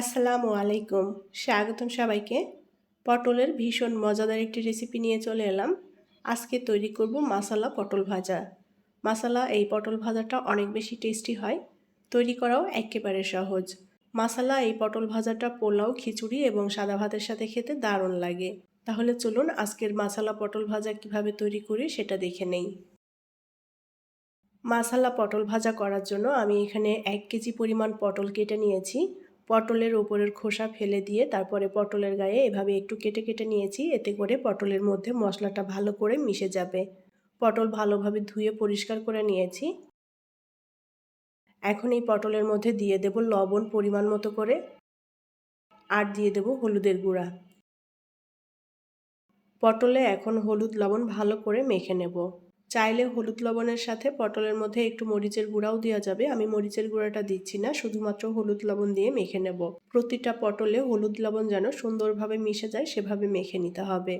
আসসালামু আলাইকুম। স্বাগতম সবাইকে। পটলের ভীষণ মজাদার একটি রেসিপি নিয়ে চলে এলাম। আজকে তৈরি করব মাসালা পটল ভাজা। মাসালা, এই পটল ভাজাটা অনেক বেশি টেস্টি হয়। তৈরি করাও একেবারে সহজ। মাসালা, এই পটল ভাজাটা পোলাও, খিচুড়ি এবং সাদা ভাতের সাথে খেতে দারুণ লাগে। তাহলে চলুন আজকের মাসালা পটল ভাজা কীভাবে তৈরি করি সেটা দেখে নেই। মাসালা পটল ভাজা করার জন্য আমি এখানে এক কেজি পরিমাণ পটল কেটে নিয়েছি। পটলের ওপরের খোসা ফেলে দিয়ে তারপরে পটলের গায়ে এভাবে একটু কেটে কেটে নিয়েছি, এতে করে পটলের মধ্যে মশলাটা ভালো করে মিশে যাবে। পটল ভালোভাবে ধুয়ে পরিষ্কার করে নিয়েছি। এখন এই পটলের মধ্যে দিয়ে দেব লবণ পরিমাণ মতো করে আর দিয়ে দেব হলুদের গুঁড়া। পটলে এখন হলুদ লবণ ভালো করে মেখে নেব। চাইলে হলুদ লবণের সাথে পটলের মধ্যে একটু মরিচের গুঁড়াও দেওয়া যাবে। আমি মরিচের গুঁড়াটা দিচ্ছি না, শুধুমাত্র হলুদ লবণ দিয়ে মেখে নেব। প্রতিটা পটলে হলুদ লবণ যেন সুন্দরভাবে মিশে যায়, সেভাবে মেখে নিতে হবে।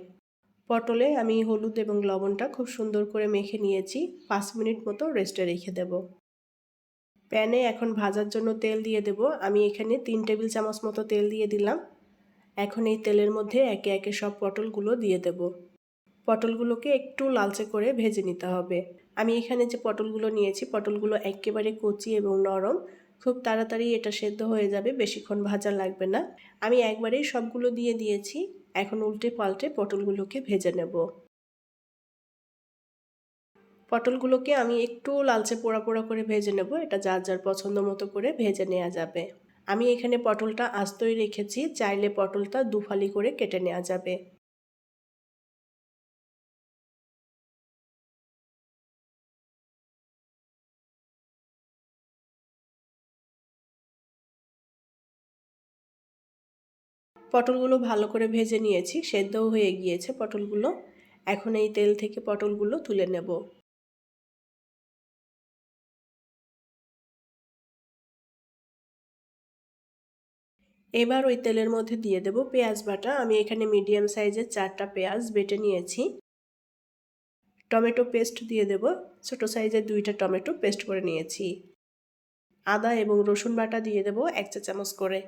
পটলে আমি হলুদ এবং লবণটা খুব সুন্দর করে মেখে নিয়েছি। পাঁচ মিনিট মতো রেস্টে রেখে দেব। প্যানে এখন ভাজার জন্য তেল দিয়ে দেব। আমি এখানে তিন টেবিল চামচ মতো তেল দিয়ে দিলাম। এখন এই তেলের মধ্যে একে একে সব পটলগুলো দিয়ে দেবো। পটলগুলোকে একটু লালচে করে ভেজে নিতে হবে। আমি এখানে যে পটলগুলো নিয়েছি, পটলগুলো একেবারে কচি এবং নরম, খুব তাড়াতাড়ি এটা সেদ্ধ হয়ে যাবে, বেশিক্ষণ ভাজা লাগবে না। আমি একবারেই সবগুলো দিয়ে দিয়েছি, এখন উল্টে পাল্টে পটলগুলোকে ভেজে নেব। পটলগুলোকে আমি একটু লালচে পোড়া পোড়া করে ভেজে নেব, এটা যার যার পছন্দ মতো করে ভেজে নেওয়া যাবে। আমি এখানে পটলটা আস্তই রেখেছি, চাইলে পটলটা দুফালি করে কেটে নেওয়া যাবে। পটলগুলো ভালো করে ভেজে নিয়েছি, সেদ্ধও হয়ে গিয়েছে পটলগুলো। এখন এই তেল থেকে পটলগুলো তুলে নেব। এবার ওই তেলের মধ্যে দিয়ে দেব পেঁয়াজ বাটা। আমি এখানে মিডিয়াম সাইজের চারটা পেঁয়াজ বেটে নিয়েছি। টমেটো পেস্ট দিয়ে দেব। ছোট সাইজের দুইটা টমেটো পেস্ট করে নিয়েছি। আদা এবং রসুন বাটা দিয়ে দেব এক চা চামচ করে।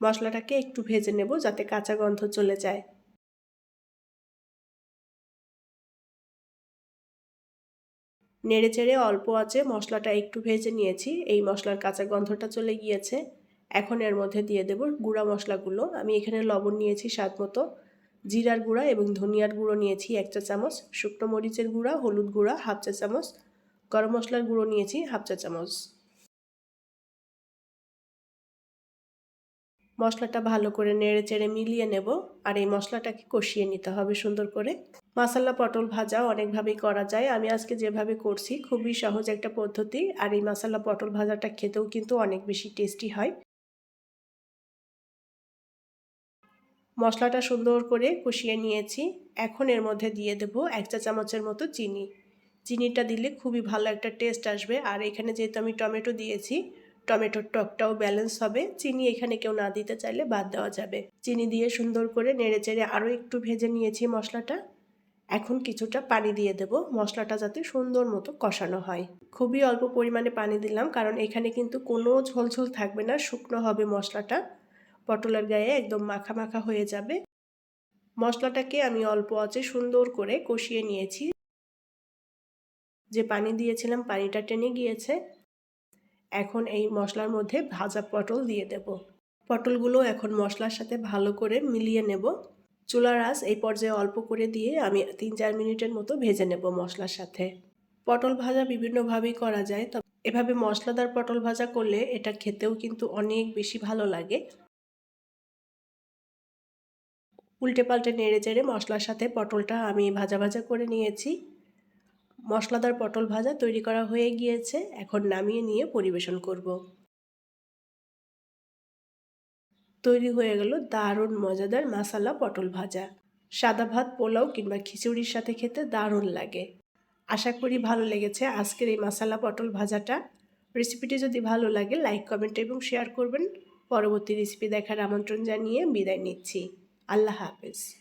মশলাটাকে একটু ভেজে নেব যাতে কাঁচা গন্ধ চলে যায়। নেড়ে চেড়ে অল্প আছে মশলাটা একটু ভেজে নিয়েছি, এই মশলার কাঁচা গন্ধটা চলে গিয়েছে। এখন এর মধ্যে দিয়ে দেব গুঁড়া মশলাগুলো। আমি এখানে লবণ নিয়েছি স্বাদ মতো। জিরার গুঁড়া এবং ধনিয়ার গুঁড়ো নিয়েছি এক চা চামচ, শুকনো মরিচের গুঁড়া, হলুদ গুঁড়া, হাফ চা চামচ, গরম মশলার গুঁড়ো নিয়েছি হাফ চা চামচ। মশলাটা ভালো করে নেড়ে চেড়ে মিলিয়ে নেব আর এই মশলাটাকে কষিয়ে নিতে হবে সুন্দর করে। মশলা পটল ভাজা অনেকভাবেই করা যায়। আমি আজকে যেভাবে করছি খুবই সহজ একটা পদ্ধতি আর এই মশলা পটল ভাজাটা খেতেও কিন্তু অনেক বেশি টেস্টি হয়। মশলাটা সুন্দর করে কষিয়ে নিয়েছি। এখন এর মধ্যে দিয়ে দেব এক চা চামচের মতো চিনি। চিনিটা দিলে খুবই ভালো একটা টেস্ট আসবে। আর এখানে যেহেতু আমি টমেটো দিয়েছি টমেটোর টকটাও ব্যালেন্স হবে। চিনি এখানে কেউ না দিতে চাইলে বাদ দেওয়া যাবে। চিনি দিয়ে সুন্দর করে নেড়ে চেড়ে আরও একটু ভেজে নিয়েছি মশলাটা। এখন কিছুটা পানি দিয়ে দেব। মশলাটা যাতে সুন্দর মতো কষানো হয়। খুবই অল্প পরিমাণে পানি দিলাম, কারণ এখানে কিন্তু কোনো ঝোলঝোল থাকবে না, শুকনো হবে মশলাটা। পটলের গায়ে একদম মাখা মাখা হয়ে যাবে। মশলাটাকে আমি অল্প আছে সুন্দর করে কষিয়ে নিয়েছি। যে পানি দিয়েছিলাম, পানিটা টেনে গিয়েছে। এখন এই মশলার মধ্যে ভাজা পটল দিয়ে দেব। পটলগুলো এখন মশলার সাথে ভালো করে মিলিয়ে নেব। চুলার আঁচ এই পর্যায়ে অল্প করে দিয়ে আমি তিন চার মিনিটের মতো ভেজে নেব মশলার সাথে। পটল ভাজা বিভিন্নভাবেই করা যায়, তবে এভাবে মশলাদার পটল ভাজা করলে এটা খেতেও কিন্তু অনেক বেশি ভালো লাগে। উল্টে পাল্টে নেড়ে চেড়ে মশলার সাথে পটলটা আমি ভাজা ভাজা করে নিয়েছি। মশলাদার পটল ভাজা তৈরি করা হয়ে গিয়েছে। এখন নামিয়ে নিয়ে পরিবেশন করব। তৈরি হয়ে গেল দারুণ মজাদার মাসালা পটল ভাজা। সাদা ভাত, পোলাও কিংবা খিচুড়ির সাথে খেতে দারুণ লাগে। আশা করি ভালো লেগেছে আজকের এই মাসালা পটল ভাজাটা। রেসিপিটি যদি ভালো লাগে, লাইক, কমেন্ট এবং শেয়ার করবেন। পরবর্তী রেসিপি দেখার আমন্ত্রণ জানিয়ে বিদায় নিচ্ছি। আল্লাহ হাফেজ।